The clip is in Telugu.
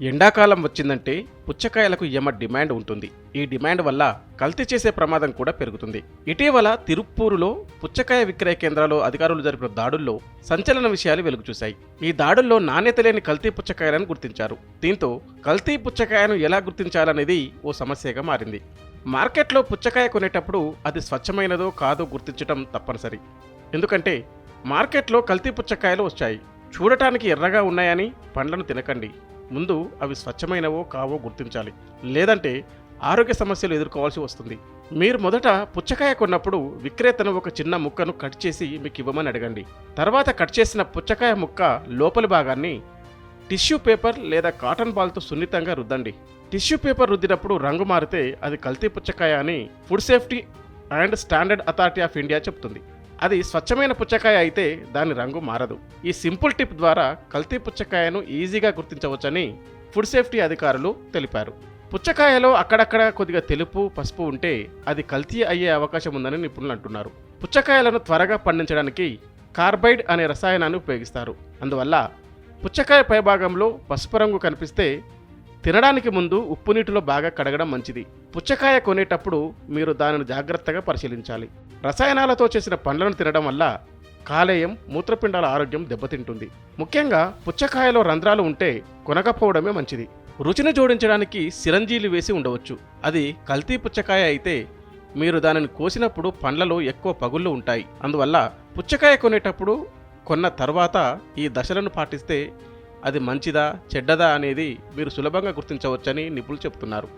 ఎండాకాలం వచ్చిందంటే పుచ్చకాయలకు యమ డిమాండ్ ఉంటుంది. ఈ డిమాండ్ వల్ల కల్తీ చేసే ప్రమాదం కూడా పెరుగుతుంది. ఇటీవల తిరుప్పూరులో పుచ్చకాయ విక్రయ కేంద్రాల్లో అధికారులు జరిపిన దాడుల్లో సంచలన విషయాలు వెలుగు చూశాయి ఈ దాడుల్లో నాణ్యత లేని కల్తీ పుచ్చకాయలను గుర్తించారు. దీంతో కల్తీ పుచ్చకాయను ఎలా గుర్తించాలనేది ఓ సమస్యగా మారింది. మార్కెట్లో పుచ్చకాయ కొనేటప్పుడు అది స్వచ్ఛమైనదో కాదో గుర్తించడం తప్పనిసరి. ఎందుకంటే మార్కెట్లో కల్తీ పుచ్చకాయలు వచ్చాయి. చూడటానికి ఎర్రగా ఉన్నాయని పండ్లను తినకండి. ముందు అవి స్వచ్ఛమైనవో కావో గుర్తించాలి. లేదంటే ఆరోగ్య సమస్యలు ఎదుర్కోవాల్సి వస్తుంది. మీరు మొదట పుచ్చకాయ కొన్నప్పుడు విక్రేతను ఒక చిన్న ముక్కను కట్ చేసి మీకు ఇవ్వమని అడగండి. తర్వాత కట్ చేసిన పుచ్చకాయ ముక్క లోపలి భాగాన్ని టిష్యూ పేపర్ లేదా కాటన్ బాల్తో సున్నితంగా రుద్దండి. టిష్యూ పేపర్ రుద్దినప్పుడు రంగు మారితే అది కల్తీ పుచ్చకాయ అని food safety and standard authority of India చెప్తుంది. అది స్వచ్ఛమైన పుచ్చకాయ అయితే దాని రంగు మారదు. ఈ సింపుల్ టిప్ ద్వారా కల్తీ పుచ్చకాయను ఈజీగా గుర్తించవచ్చని ఫుడ్ సేఫ్టీ అధికారులు తెలిపారు. పుచ్చకాయలో అక్కడక్కడ కొద్దిగా తెలుపు పసుపు ఉంటే అది కల్తీ అయ్యే అవకాశం ఉందని నిపుణులు అంటున్నారు. పుచ్చకాయలను త్వరగా పండించడానికి కార్బైడ్ అనే రసాయనాన్ని ఉపయోగిస్తారు. అందువల్ల పుచ్చకాయ పైభాగంలో పసుపు రంగు కనిపిస్తే తినడానికి ముందు ఉప్పు నీటిలో బాగా కడగడం మంచిది. పుచ్చకాయ కొనేటప్పుడు మీరు దానిని జాగ్రత్తగా పరిశీలించాలి. రసాయనాలతో చేసిన పండ్లను తినడం వల్ల కాలేయం మూత్రపిండాల ఆరోగ్యం దెబ్బతింటుంది. ముఖ్యంగా పుచ్చకాయలో రంధ్రాలు ఉంటే కొనకపోవడమే మంచిది. రుచిని జోడించడానికి సిరంజీలు వేసి ఉండవచ్చు. అది కల్తీ పుచ్చకాయ అయితే మీరు దానిని కోసినప్పుడు పండ్లలో ఎక్కువ పగుళ్ళు ఉంటాయి. అందువల్ల పుచ్చకాయ కొనేటప్పుడు కొన్న తర్వాత ఈ దశలను పాటిస్తే అది మంచిదా చెడ్డదా అనేది మీరు సులభంగా గుర్తించవచ్చని నిపుణులు చెప్తున్నారు